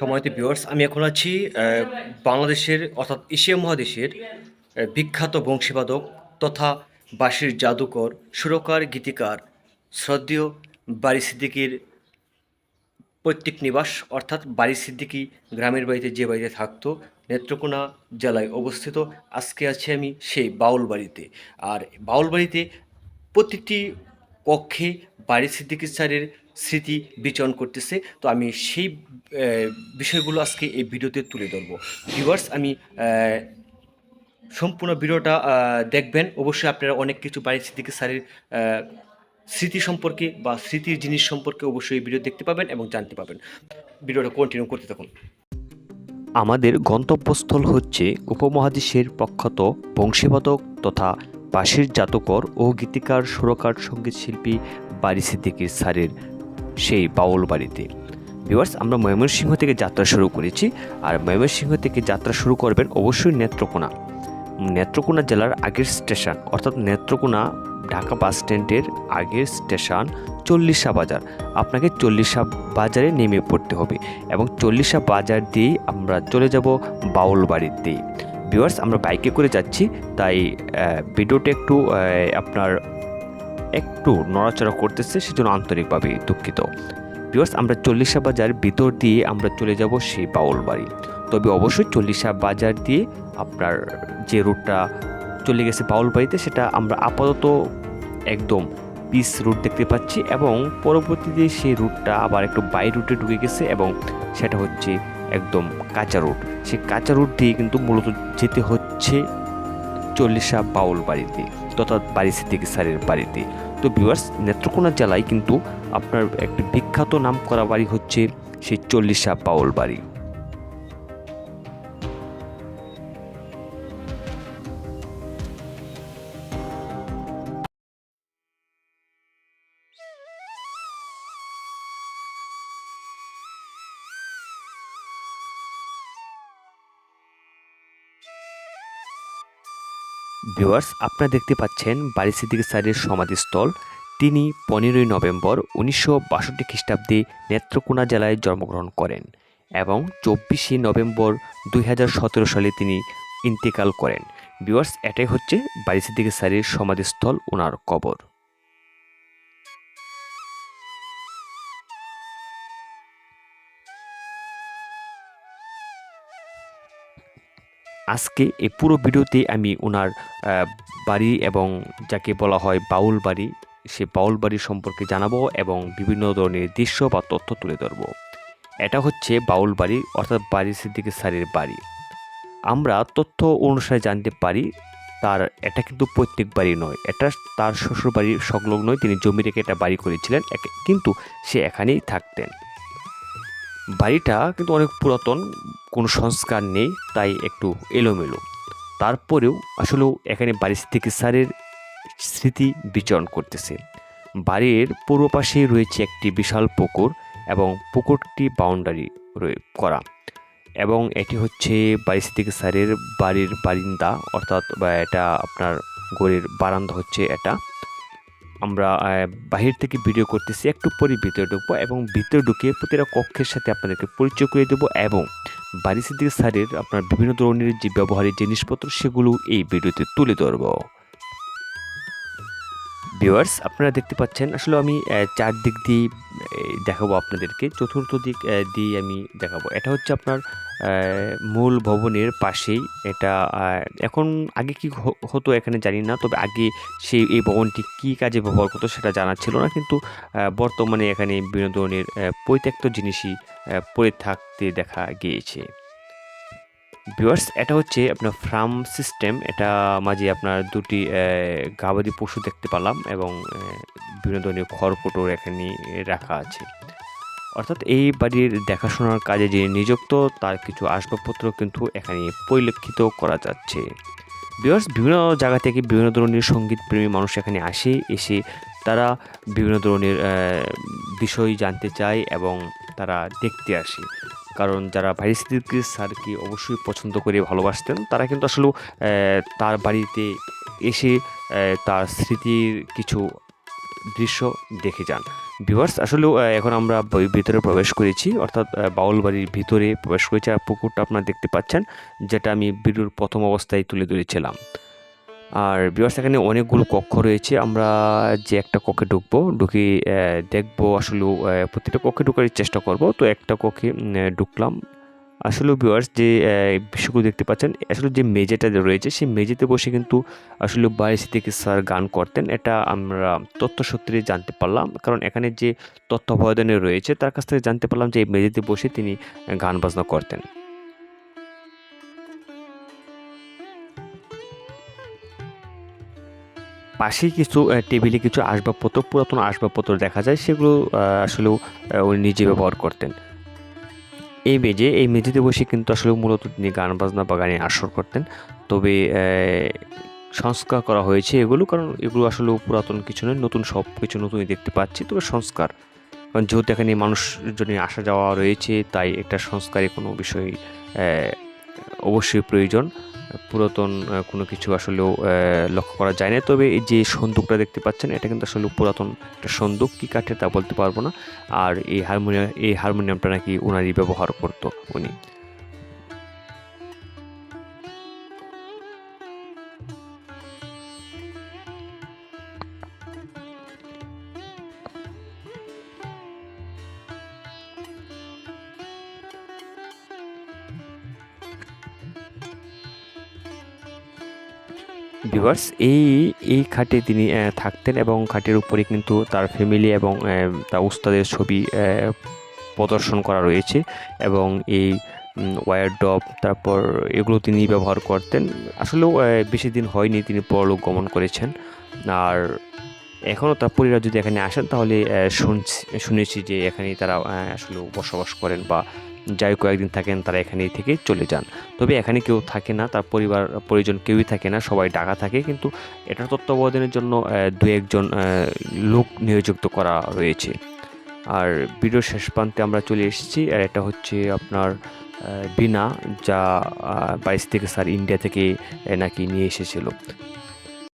সময়তে ভিউয়ার্স আমি এখন আছি বাংলাদেশের, অর্থাৎ এশিয়া মহাদেশের বিখ্যাত বংশীবাদক তথা বাঁশির জাদুকর, সুরকার, গীতিকার, শ্রদ্ধেয় বাড়ি সিদ্দিকীর পৈতৃক নিবাস, অর্থাৎ বাড়ি সিদ্দিকী গ্রামের বাড়িতে যে বাড়িতে থাকতো, নেত্রকোনা জেলায় অবস্থিত, আজকে আছি আমি সেই বাউল বাড়িতে। আর বাউল বাড়িতে প্রতিটি কক্ষে বাড়ি সিদ্দিকী স্যারের স্মৃতি বিচরণ করতেছে। তো আমি সেই বিষয়গুলো আজকে এই ভিডিওতে তুলে ধরবো। ভিউয়ার্স, আমি সম্পূর্ণ ভিডিওটা দেখবেন। অবশ্যই আপনারা অনেক কিছু বাড়ি সিদ্দিকী স্যারের স্মৃতি সম্পর্কে বা স্মৃতির জিনিস সম্পর্কে অবশ্যই এই ভিডিও দেখতে পাবেন এবং জানতে পাবেন। ভিডিওটা কন্টিনিউ করতে থাকুন। আমাদের গন্তব্যস্থল হচ্ছে উপমহাদেশের প্রখ্যাত বংশীবাদক তথা বাঁশির জাতকর ও গীতিকার, সুরকার সংগীত শিল্পী বাড়ি সিদ্দিকীর স্যারের সেই বাউল বাড়িতে। ভিউয়ার্স, আমরা ময়মনসিংহ থেকে যাত্রা শুরু করেছি। আর ময়মনসিংহ থেকে যাত্রা শুরু করবেন অবশ্যই নেত্রকোনা। নেত্রকোনা জেলার আগের স্টেশন, অর্থাৎ নেত্রকোনা ঢাকা বাস স্ট্যান্ডের আগের স্টেশন চল্লিশা বাজার। আপনাকে চল্লিশা বাজারে নেমে পড়তে হবে এবং চল্লিশা বাজার দিয়েই আমরা চলে যাব বাউল বাড়িতে। ভিউয়ার্স, আমরা বাইকে করে যাচ্ছি, তাই ভিডিওটা একটু আপনার একটু নড়াচড়া করতেছে, সেজন্য আন্তরিকভাবে দুঃখিত। ভিউয়ার্স, আমরা চল্লিশা বাজার ভিতর দিয়ে আমরা চলে যাব সেই বাউল বাড়ি। তবে অবশ্যই চল্লিশা বাজার দিয়ে আপনার যে রুটটা চলে গেছে বাউল বাড়িতে, সেটা আমরা আপাতত একদম পিস রুট দেখতে পাচ্ছি এবং পরবর্তীতে সেই রুটটা আবার একটু বাই রুটে ঢুকে গেছে এবং সেটা হচ্ছে একদম কাঁচা রুট। সেই কাঁচা রুট দিয়ে কিন্তু মূলত যেতে হচ্ছে চল্লিশা বাউল বাড়িতে তথা বাড়ি সিদ্দিকি স্যারের বাড়িতে। তো ভিউয়ার্স নেত্রকোনা জেলায় কিন্তু আপনার একটি বিখ্যাত নাম করা বাড়ি হচ্ছে সেই চল্লিশা বাউল বাড়ি। ভিউয়ার্স, আপনারা দেখতে পাচ্ছেন বাড়ি সিদ্দিক স্যারের সমাধিস্থল। তিনি পনেরোই নভেম্বর উনিশশো বাষট্টি খ্রিস্টাব্দে নেত্রকোনা জেলায় জন্মগ্রহণ করেন এবং চব্বিশে নভেম্বর দুই হাজার সতেরো সালে তিনি ইন্তেকাল করেন। ভিউয়ার্স, এটাই হচ্ছে বাড়ি সিদ্দিক স্যারের সমাধিস্থল ওনার কবর। আজকে এই পুরো ভিডিওতে আমি ওনার বাড়ি এবং যাকে বলা হয় বাউল বাড়ি, সে বাউল বাড়ি সম্পর্কে জানাব এবং বিভিন্ন ধরনের দৃশ্য বা তথ্য তুলে ধরবো। এটা হচ্ছে বাউল বাড়ি, অর্থাৎ বাড়ি সিদ্দিকী স্যারের বাড়ি। আমরা তথ্য অনুসারে জানতে পারি, তার, এটা কিন্তু প্রত্যেক বাড়ি নয়। এটা তার শ্বশুর বাড়ির সংলগ্নই তিনি জমি রেখে এটা বাড়ি করেছিলেন কিন্তু সে এখানেই থাকতেন। বাড়িটা কিন্তু অনেক পুরাতন কোনো সংস্কার নেই, তাই একটু এলোমেলো। তারপরেও আসলেও এখানে বাড়ি থেকে স্যারের স্মৃতি বিচরণ করতেছে। বাড়ির পূর্ব পাশেই রয়েছে একটি বিশাল পুকুর এবং পুকুরটি বাউন্ডারি করা। এবং এটি হচ্ছে থেকে স্যারের বাড়ির বারিন্দা, অর্থাৎ এটা আপনার গড়ের বারান্দা হচ্ছে এটা। আমরা বাহির থেকে ভিডিও করতেছি, একটু পরে ভিতরে ঢুকবো এবং ভিতরে ঢুকিয়ে প্রতিটা কক্ষের সাথে আপনাদেরকে পরিচয় করে দেবো এবং বাড়ি সিদ্দিক স্যারের আপনার বিভিন্ন ধরনের যে ব্যবহারের জিনিসপত্র, সেগুলো এই ভিডিওতে তুলে ধরবো। ভিউয়ার্স আপনারা দেখতে পাচ্ছেন আসলে আমি আহ, চারদিক দিয়ে দেখাবো আপনাদেরকে। চতুর্থ দিক দিয়ে আমি দেখাবো। এটা হচ্ছে আপনার মূল ভবনের পাশেই এটা এখন আগে কি হতো এখানে জানি না তবে আগে সেই এই ভবনটি কী কাজে ব্যবহার করতো সেটা জানা ছিল না কিন্তু বর্তমানে এখানে বিনোদনের পরিত্যক্ত জিনিসই পড়ে থাকতে দেখা গিয়েছে। ভিউয়ার্স, এটা হচ্ছে আপনার ফার্ম সিস্টেম। এটা মাঝে আপনার দুটি গবাদি পশু দেখতে পেলাম এবং বিভিন্ন ধরনের খড়কুটোর এখানে রাখা আছে। অর্থাৎ এই বাড়ির দেখাশোনার কাজে যে নিযুক্ত, তার কিছু আসবাবপত্র কিন্তু এখানে পরিলক্ষিত করা যাচ্ছে। ভিউয়ার্স, বিভিন্ন জায়গা থেকে বিভিন্ন ধরনের সংগীত প্রেমী মানুষ এখানে আসে, এসে তারা বিভিন্ন ধরনের বিষয় জানতে চায় এবং তারা দেখতে আসে। কারণ যারা ভাই সিদ্দিকী স্যারকে অবশ্যই পছন্দ করে ভালোবাসতেন, তারা কিন্তু আসলে তার বাড়িতে এসে তার স্মৃতির কিছু দৃশ্য দেখে যান। ভিউয়ার্স আসলেও এখন আমরা ভিতরে প্রবেশ করেছি, অর্থাৎ বাউল বাড়ির ভিতরে প্রবেশ করেছি, আর পুকুরটা আপনারা দেখতে পাচ্ছেন, যেটা আমি ভিডিওর প্রথম অবস্থায় তুলে ধরেছিলাম। আর ভিউয়ার্স এখানে অনেকগুলো কক্ষ রয়েছে, আমরা যে একটা কক্ষে ঢুকবো, ঢুকে দেখব আসলে প্রতিটা কক্ষে ঢোকার চেষ্টা করব। তো একটা কক্ষে ঢুকলাম। আসলে ভিউয়ার্স যে বিষয়গুলো দেখতে পাচ্ছেন, আসলে যে মেঝেটা যে রয়েছে, সেই মেঝেতে বসে কিন্তু আসলে বাইরে থেকে স্যার গান করতেন। এটা আমরা তথ্য সূত্রে জানতে পারলাম। কারণ এখানে যে তথ্য তত্ত্বাবধানে রয়েছে, তার কাছ থেকে জানতে পারলাম যে এই মেঝেতে বসে তিনি গান বাজনা করতেন। পাশে কিছু টেবিলে কিছু আসবাবপত্র, পুরাতন আসবাবপত্র দেখা যায়, সেগুলো আসলেও উনি নিজে ব্যবহার করতেন। এই মেজে এই মেঝেতে বসে কিন্তু আসলে মূলত তিনি গান বাজনা বা গানে আসর করতেন। তবে সংস্কার করা হয়েছে এগুলো, কারণ এগুলো আসলে পুরাতন কিছু নয়, নতুন সব কিছু নতুনই দেখতে পাচ্ছি, তবে সংস্কার। কারণ যেহেতু এখানে মানুষজনের আসা যাওয়া রয়েছে, তাই একটা সংস্কারে কোনো বিষয় অবশ্যই প্রয়োজন। পুরাতন কোনো কিছু আসলেও লক্ষ্য করা যায় না। তবে এই যে সন্দুকটা দেখতে পাচ্ছেন, এটা কিন্তু আসলে পুরাতন একটা সন্দুক। কী কাঠের তা বলতে পারব না। আর এই হারমোনিয়াম এই হারমোনিয়ামটা নাকি ওনারই ব্যবহার করতো উনি। ভিউয়ার্স এই এই খাটে তিনি থাকতেন এবং খাটের উপরে কিন্তু তার ফ্যামিলি এবং তার উস্তাদের ছবি প্রদর্শন করা রয়েছে এবং এই ওয়ার ডব তারপর এগুলো তিনি ব্যবহার করতেন। আসলেও বেশি দিন হয়নি তিনি পরলোক গমন করেছেন। আর এখনও তার পরিবার যদি এখানে আসেন তাহলে শুনছি, শুনেছি যে এখানেই তারা আসলে বসবাস করেন বা যাই কয়েকদিন থাকেন, তারা এখানেই থেকে চলে যান। তবে এখানে কেউ থাকে না, তার পরিবার, পরিজন কেউই থাকে না, সবাই ডাকা থাকে, কিন্তু এটার তত্ত্বাবধানের জন্য দু একজন লোক নিয়োজিত করা রয়েছে আর ভিডিও শেষ প্রান্তে আমরা চলে এসেছি, আর এটা হচ্ছে আপনার বিনা, যা বাইশ থেকে স্যার ইন্ডিয়া থেকে নাকি নিয়ে এসেছিল।